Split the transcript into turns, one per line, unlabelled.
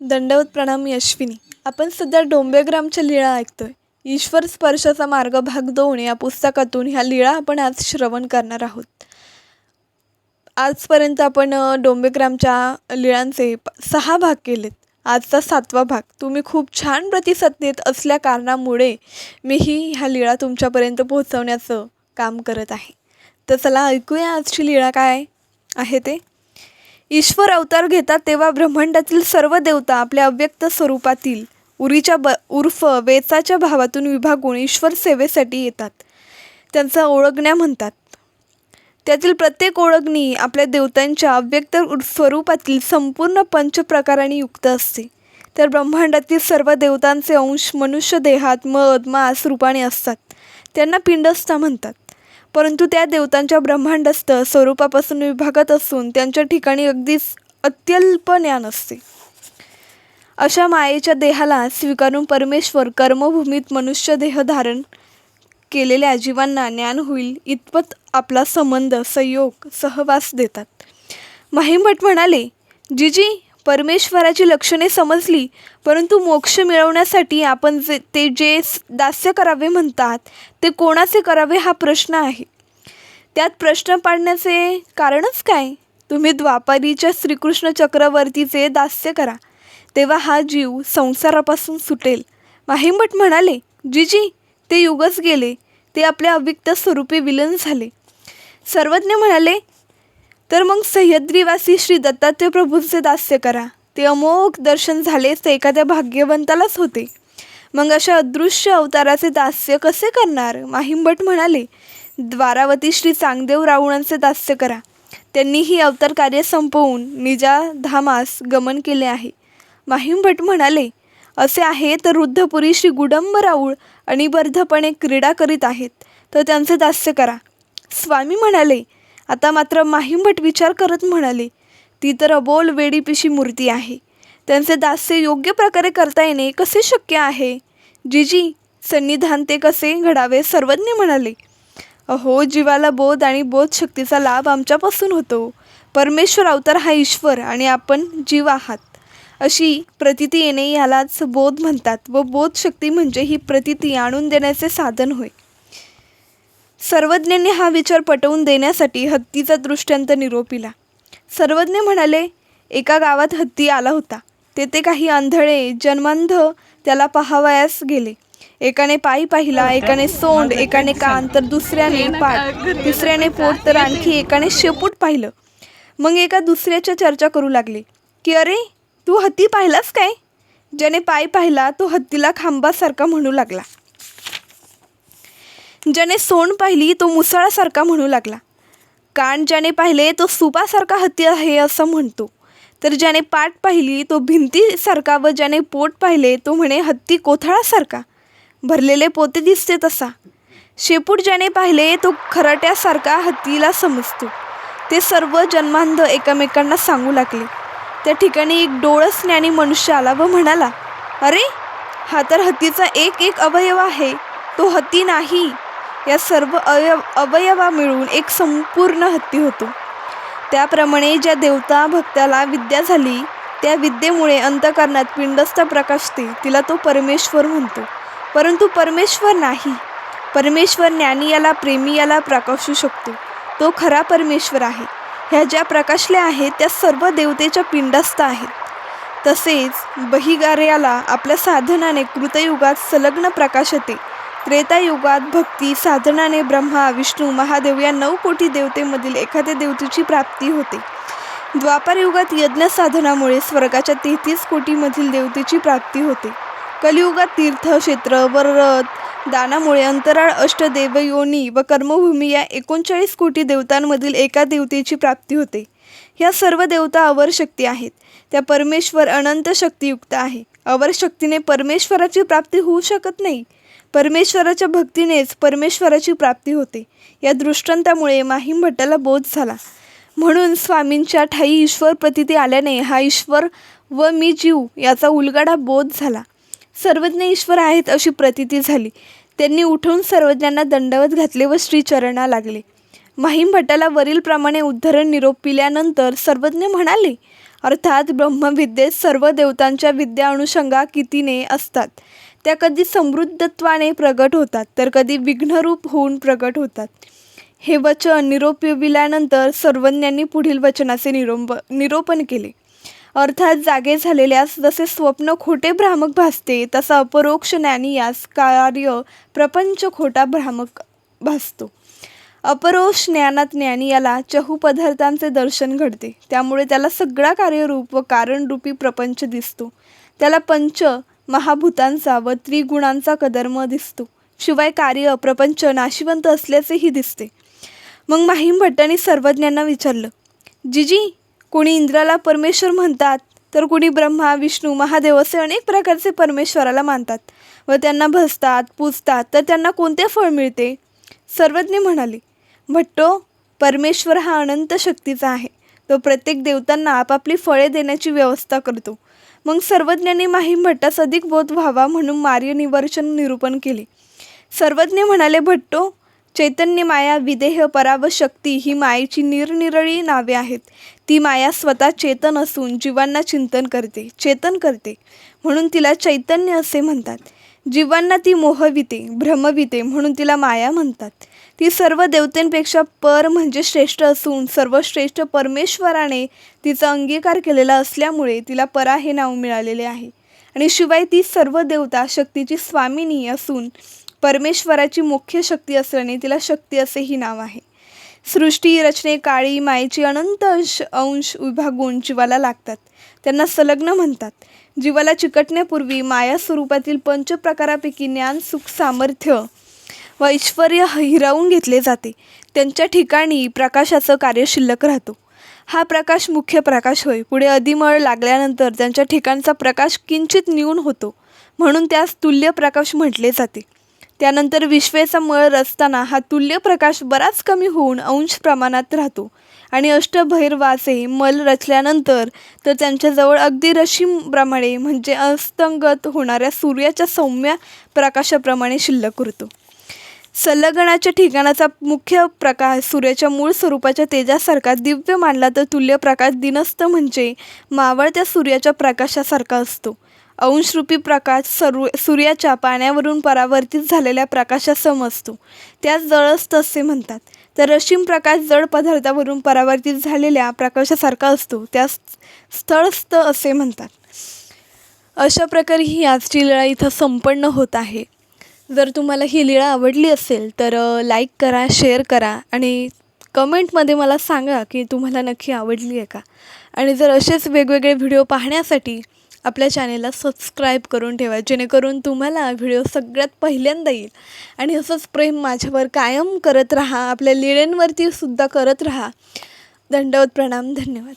दंडवत प्रणाम यश्विनी. आपण सध्या डोंबेग्रामच्या लीळा ऐकतोय. ईश्वर स्पर्शाचा मार्ग भाग दोन या पुस्तकातून ह्या लीळा आपण आज श्रवण करणार आहोत. आजपर्यंत आपण डोंबेग्रामच्या लीळांचे सहा भाग केलेत. आजचा सातवा भाग. तुम्ही खूप छान प्रतिसाद देत असल्या कारणामुळे मीही ह्या लीळा तुमच्यापर्यंत पोहोचवण्याचं काम करत आहे. तर चला ऐकूया आजची लीळा काय आहे ते. ईश्वर अवतार घेतात तेव्हा ब्रह्मांडातील सर्व देवता आपल्या अव्यक्त स्वरूपातील उरीच्या ब उर्फ वेचाच्या भावातून विभागून ईश्वर सेवेसाठी येतात. त्यांचा ओळखण्या म्हणतात. त्यातील प्रत्येक ओळखणी आपल्या देवतांच्या अव्यक्त उर- स्वरूपातील संपूर्ण पंचप्रकाराने युक्त असते. तर ब्रह्मांडातील सर्व देवतांचे अंश मनुष्य देहात मध मांस रूपाने असतात. त्यांना पिंडस्था म्हणतात. परंतु त्या देवतांच्या ब्रह्मांडस्थ स्वरूपापासून विभागत असून त्यांच्या ठिकाणी अगदीच अत्यल्प ज्ञान असते. अशा मायेच्या देहाला स्वीकारून परमेश्वर कर्मभूमीत मनुष्य देह धारण केलेल्या जीवांना ज्ञान होईल इतपत आपला संबंध संयोग सहवास देतात. महिमभट म्हणाले जिजी परमेश्वराची लक्षणे समजली परंतु मोक्ष मिळवण्यासाठी आपण जे ते जे दास्य करावे म्हणतात ते कोणाचे करावे हा प्रश्न आहे? त्यात प्रश्न पाडण्याचे कारणच काय? तुम्ही द्वापारीच्या श्रीकृष्ण चक्रवर्तीचे दास्य करा तेव्हा हा जीव संसारापासून सुटेल. माहिमभट म्हणाले जी जी ते युगच गेले ते आपल्या अविक्त स्वरूपी विलीन झाले. सर्वज्ञ म्हणाले तर मग सह्याद्रीवासी श्री दत्तात्रय प्रभूंचे दास्य करा. ते अमोघ दर्शन झालेच ते एखाद्या भाग्यवंतालाच होते. मग अशा अदृश्य अवताराचे दास्य कसे करणार? माहिमभट म्हणाले द्वारावती श्री चांगदेव रावणांचे दास्य करा. त्यांनी ही अवतार कार्य संपवून निजा धामास गमन केले आहे. माहिमभट म्हणाले असे आहे तर वृद्धपुरी श्री गुडंब राऊळ अनिबद्धपणे क्रीडा करीत आहेत तर त्यांचे दास्य करा. स्वामी म्हणाले आता मात्र माहिमभट विचार करत म्हणाले ती तर अबोल वेडीपिशी मूर्ती आहे. त्यांचे दास्य योग्य प्रकारे करता येणे कसे शक्य आहे? जिजी सन्निधान ते कसे घडावे सर्वज्ञ म्हणाले अहो जीवाला बोध आणि बोध शक्तीचा लाभ आमच्यापासून होतो. परमेश्वर अवतार हा ईश्वर आणि आपण जीव आहात. अशी प्रतिती येणे यालाच बोध म्हणतात व बोधशक्ती म्हणजे ही प्रतिती आणून देण्याचे साधन होय. सर्वज्ञांनी हा विचार पटवून देण्यासाठी हत्तीचा दृष्टांत निरोपिला. सर्वज्ञ म्हणाले एका गावात हत्ती आला होता. तेथे काही आंधळे जन्मांध त्याला पाहावयास गेले. एकाने पायी पाहिला एकाने सोंड एकाने कान तर दुसऱ्याने पाठ तिसऱ्याने पोट तर आणखी एकाने शेपूट पाहिलं. मग एका दुसऱ्याच्या चर्चा करू लागले. की अरे तू हत्ती पाहिलास काय? ज्याने पायी पाहिला तो हत्तीला खांबासारखा म्हणू लागला. ज्याने सोंड पाहिली तो मुसळासारखा म्हणू लागला. कान ज्याने पाहिले तो सुपासारखा हत्ती आहे असं म्हणतो. तर ज्याने पाठ पाहिली तो भिंतीसारखा व ज्याने पोट पाहिले तो म्हणे हत्ती कोथळासारखा. भरलेले पोते दिसते तसा. शेपूट ज्याने पाहिले तो खराट्यासारखा हत्तीला समजतो. ते सर्व जन्मांध एकमेकांना सांगू लागले. त्या ठिकाणी एक डोळस ज्ञानी मनुष्य आला व म्हणाला अरे हा तर हत्तीचा एक एक अवयव आहे. तो हत्ती नाही. या सर्व अवयव अवयवा मिळून एक संपूर्ण हत्ती होतो. त्याप्रमाणे ज्या देवता भक्ताला विद्या झाली त्या विद्येमुळे अंतकरणात पिंडस्थ प्रकाशते तिला तो परमेश्वर म्हणतो. परंतु परमेश्वर नाही. परमेश्वर ज्ञानी याला प्रेमी याला प्रकाशू शकतो. तो खरा परमेश्वर आहे. ह्या ज्या प्रकाशल्या आहेत त्या सर्व देवतेच्या पिंडस्थ आहेत. तसेच बहिगार्याला आपल्या साधनाने कृतयुगात संलग्न प्रकाश येते त्रेतायुगात भक्ती साधनाने ब्रह्मा विष्णू महादेव या नऊ कोटी देवतेमधील एखाद्या देवतेची प्राप्ती होते. द्वापार युगात यज्ञ साधनामुळे स्वर्गाच्या तेहतीस कोटीमधील देवतेची प्राप्ती होते. कलियुगात तीर्थक्षेत्र व रथ दानामुळे अंतराळ अष्टदेव योनी व कर्मभूमी या एकोणचाळीस कोटी देवतांमधील एका देवतेची प्राप्ती होते. ह्या सर्व देवता अवर शक्ती आहेत. त्या परमेश्वर अनंत शक्तियुक्त आहे. अवर शक्तीने परमेश्वराची प्राप्ती होऊ शकत नाही. परमेश्वराच्या भक्तीनेच परमेश्वराची प्राप्ती होते. या दृष्टांतामुळे माहीम भट्टाला बोध झाला. म्हणून स्वामींच्या ठाई ईश्वर प्रतिती आल्याने हा ईश्वर व मी जीव याचा उलगडा बोध झाला. सर्वज्ञ ईश्वर आहेत अशी प्रतिती झाली. त्यांनी उठून सर्वज्ञांना दंडवत घातले व श्रीचरणा लागले. माहीम भट्टाला वरीलप्रमाणे उद्धरण निरोप पिल्यानंतर सर्वज्ञ म्हणाले अर्थात ब्रह्मविद्येत सर्व देवतांच्या विद्या अनुषंगा कितीने असतात? त्या कधी समृद्धत्वाने प्रगट होतात तर कधी विघ्नरूप होऊन प्रगट होतात. हे वचन निरोपविल्यानंतर सर्वज्ञांनी पुढील वचनाचे निरोप निरोपण केले. अर्थात जागे झालेल्यास जसे स्वप्न खोटे भ्रामक भासते तसा अपरोक्ष ज्ञानी यास कार्य प्रपंच खोटा भ्रामक भासतो. अपरोक्ष ज्ञानात ज्ञानी याला चहू पदार्थांचे दर्शन घडते. त्यामुळे त्याला सगळा कार्यरूप व कारणरूपी प्रपंच दिसतो. त्याला पंच महाभूतांचा व त्रिगुणांचा कदर्म दिसतो. शिवाय कार्य प्रपंच नाशिवंत असल्याचेही दिसते. मग माहीम भट्टांनी सर्वज्ञांना विचारलं जिजी कोणी इंद्राला परमेश्वर म्हणतात तर कोणी ब्रह्मा विष्णू महादेव असे अनेक प्रकारचे परमेश्वराला मानतात. व त्यांना भसतात पूजतात तर त्यांना कोणते फळ मिळते? सर्वज्ञ म्हणाले भट्टो परमेश्वर हा अनंत शक्तीचा आहे. तो प्रत्येक देवतांना आपापली फळे देण्याची व्यवस्था करतो. मग सर्वज्ञांनी माहीम भट्टास अधिक बोध व्हावा म्हणून मार्यनिवर्सन निरूपण केले. सर्वज्ञ म्हणाले भट्टो चैतन्य माया विदेह पराव शक्ती ही मायेची निरनिरळी नावे आहेत. ती माया स्वतः चेतन असून जीवांना चिंतन करते चेतन करते. म्हणून तिला चैतन्य असे म्हणतात. जीवांना ती मोहविते भ्रमविते म्हणून तिला माया म्हणतात. ती सर्व देवतेंपेक्षा पर म्हणजे श्रेष्ठ असून सर्वश्रेष्ठ परमेश्वराने तिचा अंगीकार केलेला असल्यामुळे तिला परा हे नाव मिळालेले आहे. आणि शिवाय ती सर्व देवता शक्तीची स्वामिनी असून परमेश्वराची मुख्य शक्ती असल्याने तिला शक्ती असेही नाव आहे. सृष्टी रचने काळी मायेची अनंत अंश अंश विभागून जीवाला लागतात. त्यांना संलग्न म्हणतात. जीवाला चिकटण्यापूर्वी माया स्वरूपातील पंचप्रकारापैकी ज्ञान सुख सामर्थ्य व ऐश्वर हिरावून घेतले जाते. त्यांच्या ठिकाणी प्रकाशाचं कार्य शिल्लक राहतो. हा प्रकाश मुख्य प्रकाश होय. पुढे अधिमळ लागल्यानंतर त्यांच्या ठिकाणचा प्रकाश किंचित न्यून होतो म्हणून त्यास तुल्य प्रकाश म्हटले जाते. त्यानंतर विश्वेचा मळ रचताना हा तुल्य प्रकाश बराच कमी होऊन अंश प्रमाणात राहतो आणि अष्टभैरवाचे मल रचल्यानंतर तर त्यांच्याजवळ अगदी रशीमप्रमाणे म्हणजे अस्तंगत होणाऱ्या सूर्याच्या सौम्य प्रकाशाप्रमाणे शिल्लक उरतो. संलग्नाच्या ठिकाणाचा मुख्य प्रकाश सूर्याच्या मूळ स्वरूपाच्या तेजासारखा दिव्य मानला तर तुल्य प्रकाश दिनस्त म्हणजे मावळत्या सूर्याच्या प्रकाशासारखा असतो. अंशरूपी प्रकाश सर्व सूर्याच्या पाण्यावरून परावर्तित झालेल्या प्रकाशासम असतो. त्यास जळस्त असे म्हणतात. तर रश्मी प्रकाश जड पदार्थावरून परावर्तित झालेल्या प्रकाशासारखा असतो. त्यास स्थळस्थ असे म्हणतात. अशा प्रकारे ही आजची लढाई इथं संपन्न होत आहे. जर तुम्हाला ही लीळा आवडली असेल तर लाईक करा शेअर करा आणि कमेंटमध्ये मला सांगा की तुम्हाला नक्की आवडली आहे का. आणि जर असेच वेगवेगळे व्हिडिओ पाहण्यासाठी आपल्या चॅनेलला सबस्क्राईब करून ठेवा जेणेकरून तुम्हाला व्हिडिओ सगळ्यात पहिल्यांदा येईल. आणि असंच प्रेम माझ्यावर कायम करत राहा आपल्या लिळ्यांवरती सुद्धा करत राहा. दंडवत प्रणाम धन्यवाद.